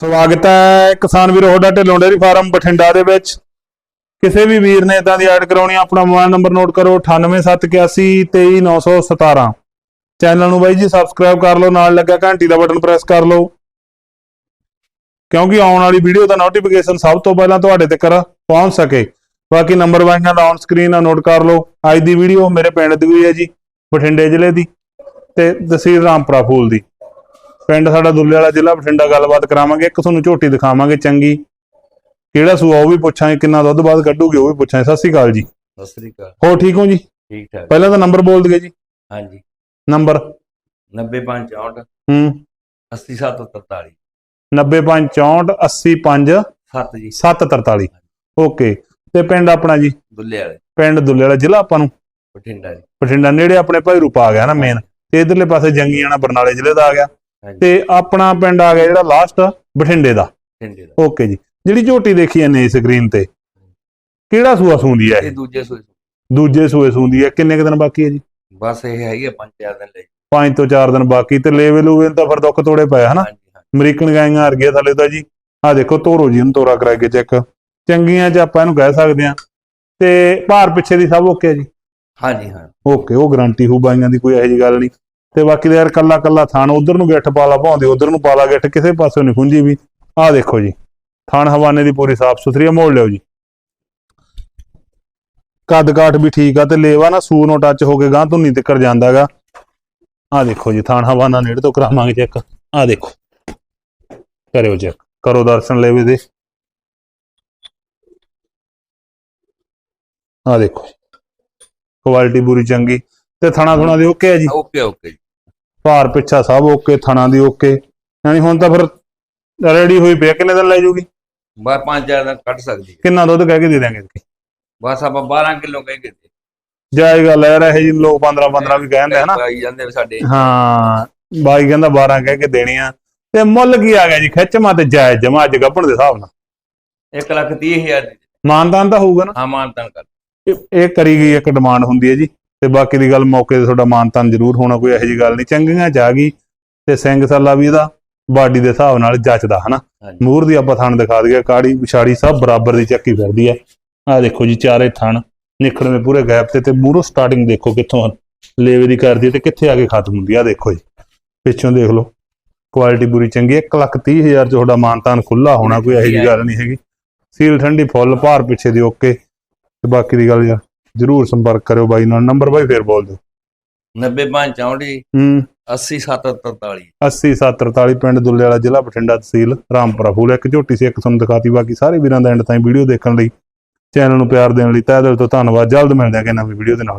ਸਵਾਗਤ ਹੈ ਕਿਸਾਨ ਵੀਰੋ ਤੁਹਾਡਾ ਢਿੱਲੋਂ ਡੇਰੀ ਫਾਰਮ ਬਠਿੰਡਾ ਦੇ ਵਿੱਚ। ਕਿਸੇ ਵੀ ਵੀਰ ਨੇ ਇਦਾਂ ਦੀ ਐਡ ਕਰਾਉਣੀ ਆਪਣਾ ਮੋਬਾਈਲ ਨੰਬਰ ਨੋਟ ਕਰੋ 9871823917 ਚੈਨਲ ਨੂੰ ਬਾਈ ਜੀ ਸਬਸਕ੍ਰਾਈਬ ਕਰ ਲਓ, ਨਾਲ ਲੱਗਾ ਘੰਟੀ ਦਾ ਬਟਨ ਪ੍ਰੈਸ ਕਰ ਲਓ। ਕਿਉਂਕਿ ਆਉਣ ਵਾਲੀ ਵੀਡੀਓ ਦਾ ਨੋਟੀਫਿਕੇਸ਼ਨ ਸਭ ਤੋਂ ਪਹਿਲਾਂ ਤੁਹਾਡੇ ਤੱਕ ਪਹੁੰਚ ਸਕੇ। ਬਾਕੀ ਨੰਬਰ ਵਾਈਆਂ ਦਾ ਔਨ ਸਕਰੀਨ ਆ, ਨੋਟ ਕਰ ਲਓ। ਅੱਜ ਦੀ ਵੀਡੀਓ ਮੇਰੇ ਪਿੰਡ ਦੀ ਹੋਈ ਹੈ ਜੀ, ਬਠਿੰਡੇ ਜ਼ਿਲ੍ਹੇ ਦੀ ਤੇ ਤਹਿਸੀਲ ਰਾਮਪੁਰਾ ਫੂਲ ਦੀ। ਪਿੰਡ ਸਾਡਾ ਦੁੱਲੇ ਵਾਲਾ ਜ਼ਿਲ੍ਹਾ ਬਠਿੰਡਾ ਗੱਲਬਾਤ ਕਰਾਵਾਂਗੇ ਇੱਕ ਤੁਹਾਨੂੰ ਝੋਟੀ ਦਿਖਾਵਾਂਗੇ ਚੰਗੀ। ਕਿਹੜਾ ਸੂਆ ਉਹ ਵੀ ਪੁੱਛਾਂਗੇ ਕਿੰਨਾ ਦੁੱਧ ਬਾਅਦ ਕੱਢੂਗੇ ਉਹ ਵੀ ਪੁੱਛਾਂਗੇ। ਸਤਿ ਸ਼੍ਰੀ ਅਕਾਲ ਜੀ। ਸਤਿ ਸ੍ਰੀ ਅਕਾਲ। ਹੋ ਠੀਕ ਹੋ ਜੀ? ਠੀਕ ਠਾਕ। ਪਹਿਲਾਂ ਤਾਂ ਨੰਬਰ ਬੋਲ ਦਈਏ ਜੀ। ਹਾਂਜੀ। ਨੰਬਰ। 9564 ਹੂੰ। 8743 9564 85 7 ਜੀ। 743 ਓਕੇ। ਤੇ ਪਿੰਡ ਆਪਣਾ ਜੀ? ਦੁੱਲੇ ਵਾਲੇ। ਪਿੰਡ ਦੁੱਲੇ ਵਾਲਾ ਜ਼ਿਲ੍ਹਾ ਆਪਾਂ ਨੂੰ? ਬਠਿੰਡਾ ਜੀ। ਬਠਿੰਡਾ ਨੇੜੇ ਆਪਣੇ ਭਾਈ ਰੂਪਾ ਆ ਗਿਆ ਨਾ ਮੇਨ ਤੇ ਇਧਰਲੇ ਪਾਸੇ ਜੰਗੀਆਣਾ ਬਰਨਾਲੇ ਜ਼ਿਲ੍ਹੇ ਦਾ ਆ ਗਿਆ। ਤੇ ਆਪਣਾ ਪਿੰਡ ਆ ਗਿਆ ਜਿਹੜਾ ਲਾਸਟ ਬਠਿੰਡੇ ਦਾ। ਬਠਿੰਡੇ ਦਾ। ਓਕੇ ਜੀ। ਜਿਹੜੀ ਝੋਟੀ ਦੇਖੀ ਜਾਂਦੇ ਸਕਰੀਨ ਤੇ ਕਿਹੜਾ ਸੂਆ ਸੂੰਦੀ ਹੈ ਇਹ? ਦੂਜੇ ਸੂਏ ਦੂਜੇ ਸੂਏ ਸੂੰਦੀ ਹੈ। ਕਿੰਨੇ ਕੁ ਦਿਨ ਬਾਕੀ ਹੈ ਜੀ? ਬਸ ਇਹ ਹੈਗੀ ਆ ਪੰਜ ਚਾਰ ਦਿਨ ਲਈ। ਪੰਜ ਤੋਂ ਚਾਰ ਦਿਨ ਬਾਕੀ। ਤੇ ਲੇਵਲ ਲੂਵਲ ਤਾਂ ਫਿਰ ਦੁੱਖ ਤੋੜੇ ਪਏ ਹਨਾ? ਅਮਰੀਕਨ ਗਾਈਆਂ ਆ ਰਹੀਆਂ ਥੱਲੇ ਤਾਂ ਜੀ। ਆ ਦੇਖੋ ਤੋਰੋ ਜੀ ਨੂੰ ਤੋਰਾ ਕਰਾ ਕੇ ਚੈੱਕ ਚੰਗੀਆਂ ਚ ਆਪਾਂ ਇਹਨੂੰ ਕਹਿ ਸਕਦੇ ਆ ਤੇ ਭਾਰ ਪਿੱਛੇ ਦੀ ਸਭ ਓਕੇ ਜੀ? ਹਾਂਜੀ ਹਾਂ ਓਕੇ ਉਹ ਗਾਰੰਟੀ ਹੋ ਬਾਈਆਂ ਦੀ ਕੋਈ ਇਹੋ ਜੀ ਗੱਲ ਨਹੀਂ। ਤੇ ਬਾਕੀ ਦਾ ਯਾਰ ਕੱਲਾ ਕੱਲਾ ਥਾਣ ਉਧਰ ਨੂੰ ਗਿੱਠ ਪਾਲਾ ਭਾਉਂਦੇ ਉਧਰ ਨੂੰ ਪਾਲਾ ਗਿੱਠ ਕਿਸੇ ਪਾਸੇ ਨਹੀਂ ਖੁੰਝੀ ਵੀ। ਆਹ ਦੇਖੋ ਜੀ ਥਾਣ ਹਵਾਨੇ ਦੀ ਪੂਰੀ ਸਾਫ਼ ਸੁਥਰੀ ਆ, ਮੋੜ ਲਿਓ ਜੀ। ਕੱਦ ਕਾਠ ਵੀ ਠੀਕ ਆ ਤੇ ਲੇਵਾ ਨਾ ਸੂ ਨੂੰ ਟੱਚ ਹੋ ਕੇ ਗਾਂ ਧੁੰਨੀ ਤਿੱਕਰ ਜਾਂਦਾਗਾ। ਆਹ ਦੇਖੋ ਜੀ ਥਾਣ ਹਵਾਨਾ ਨੇੜੇ ਤੋਂ ਕਰਾਵਾਂਗੇ ਚੈੱਕ ਆਹ ਦੇਖੋ। ਕਰਿਓ ਚੈੱਕ ਕਰੋ ਦਰਸ਼ਨ ਲੇਵੇ ਦੇ। ਆਹ ਦੇਖੋ ਕੁਆਲਿਟੀ ਪੂਰੀ ਚੰਗੀ। ਤੇ ਥਣਾ ਥੁਣਾ ਦੇ ਓਕੇ ਹੈ ਜੀ? ਓਕੇ ਓਕੇ ਜੀ। ਭਾਰ ਪਿੱਛਾ ਸਭ ਓਕੇ ਥਣਾ ਦੀ ਓਕੇ। ਯਾਨੀ ਹੁਣ ਤਾਂ ਫਿਰ ਰੈਡੀ ਹੋਈ ਪਿਆ ਕਿੰਨੇ ਦਿਨ ਲੈ ਜੂਗੀ? ਪੰਜ ਚਾਰ ਦਿਨ ਕੱਢ ਸਕਦੀ ਹੈ। ਕਿੰਨਾ ਦੁੱਧ ਕਹਿ ਕੇ ਦੇ ਦਾਂਗੇ ਇਸਕੀ ਬਸ ਆਪਾਂ 12 ਕਿਲੋ ਕਹਿ ਕੇ ਜਾਇ ਗੱਲ ਹੈ ਰਹੇ ਜੀ ਲੋਕ 15 15 ਵੀ ਕਹਿੰਦੇ ਹਨਾ ਪਾਈ ਜਾਂਦੇ ਵੀ ਸਾਡੇ। ਹਾਂ ਬਾਈ ਕਹਿੰਦਾ 12 ਕਹਿ ਕੇ ਦੇਣੀ ਆ। ਤੇ ਮੁੱਲ ਕੀ ਆ ਗਿਆ ਜੀ? ਖਿੱਚਮਾ ਤੇ ਜਾਇਜ਼ ਜਮਾ ਅੱਜ ਗੱਭਣ ਦੇ ਹਿਸਾਬ ਨਾਲ। 1 ਲੱਖ 30 ਹਜ਼ਾਰ ਦੀ। ਮਾਨਦਾਨ ਤਾਂ ਹੋਊਗਾ ਨਾ। ਹਾਂ ਮਾਨਤਨ ਕਰ। ਇਹ- ਇਹ ਕਰੀ ਗਈ ਇੱਕ ਡਿਮਾਂਡ ਹੁੰਦੀ ਹੈ ਜੀ। ਤੇ ਬਾਕੀ ਦੀ ਗੱਲ ਮੌਕੇ ਤੇ ਤੁਹਾਡਾ ਮਾਨਤਾਨ ਜ਼ਰੂਰ ਹੋਣਾ ਕੋਈ ਇਹੋ ਜੀ ਗੱਲ ਨਹੀਂ। ਚੰਗੀਆਂ ਚ ਆ ਗਈ ਤੇ ਸਿੰਘ ਸੱਲਾ ਵੀ ਇਹਦਾ ਬਾਡੀ ਦੇ ਹਿਸਾਬ ਨਾਲ ਜੱਚਦਾ ਹਨਾ? ਮੂਰ ਦੀ ਆਪਾਂ ਥਣ ਦਿਖਾ ਦਈਏ ਕਾੜੀ ਵਿਛਾੜੀ ਸਭ ਬਰਾਬਰ ਦੀ ਚੱਕੀ ਫਿਰਦੀ ਹੈ ਆਹ ਦੇਖੋ ਜੀ ਚਾਰੇ ਥਣ ਨਿਖੜਵੇਂ ਪੂਰੇ ਗੈਪ ਤੇ ਤੇ ਮੂਰੋਂ ਸਟਾਰਟਿੰਗ ਦੇਖੋ ਕਿੱਥੋਂ ਲੇਵੇ ਦੀ ਕਰਦੀ ਹੈ ਤੇ ਕਿੱਥੇ ਆ ਕੇ ਖਤਮ ਹੁੰਦੀ ਆ ਦੇਖੋ ਜੀ। ਪਿੱਛੋਂ ਦੇਖ ਲਓ ਕੁਆਲਿਟੀ ਪੂਰੀ ਚੰਗੀ ਹੈ 1 ਲੱਖ 30 ਹਜ਼ਾਰ ਚ ਤੁਹਾਡਾ ਮਾਨਤਾਨ ਖੁੱਲਾ ਹੋਣਾ ਕੋਈ ਇਹੋ ਜੀ ਗੱਲ ਨਹੀਂ ਹੈਗੀ। ਸੀਲ ਠੰਡੀ ਫੁੱਲ ਭਾਰ ਪਿੱਛੇ ਦੀ ਓਕੇ। ਤੇ ਬਾਕੀ ਦੀ ਗੱਲ ਯਾਰ ਜਰੂਰ ਸੰਪਰਕ ਕਰਿਓ ਬਾਈ ਨਾਲ ਨੰਬਰ ਬਾਈ ਫੇਰ ਬੋਲ ਦਿਓ। 9564 ਹੂੰ। 8743 80743 ਪਿੰਡ ਦੁੱਲੇ ਵਾਲਾ ਜ਼ਿਲ੍ਹਾ ਬਠਿੰਡਾ ਤਹਿਸੀਲ ਰਾਮਪੁਰਾ। ਫੂਲ ਇੱਕ ਝੋਟੀ ਸੀ ਇੱਕ ਤੁਹਾਨੂੰ ਦਿਖਾਤੀ ਬਾਕੀ ਸਾਰੇ ਵੀਰਾਂ ਦਾ ਐਂਡ ਤਾਈਂ ਵੀਡੀਓ ਦੇਖਣ ਲਈ। ਚੈਨਲ ਨੂੰ ਪਿਆਰ ਦੇਣ ਲਈ ਤਹਿ ਦਿਲ ਤੋਂ ਧੰਨਵਾਦ। ਜਲਦ ਮਿਲਦੇ ਹਾਂ ਕਿ ਨਵੀਂ ਵੀਡੀਓ ਦੇ ਨਾਲ।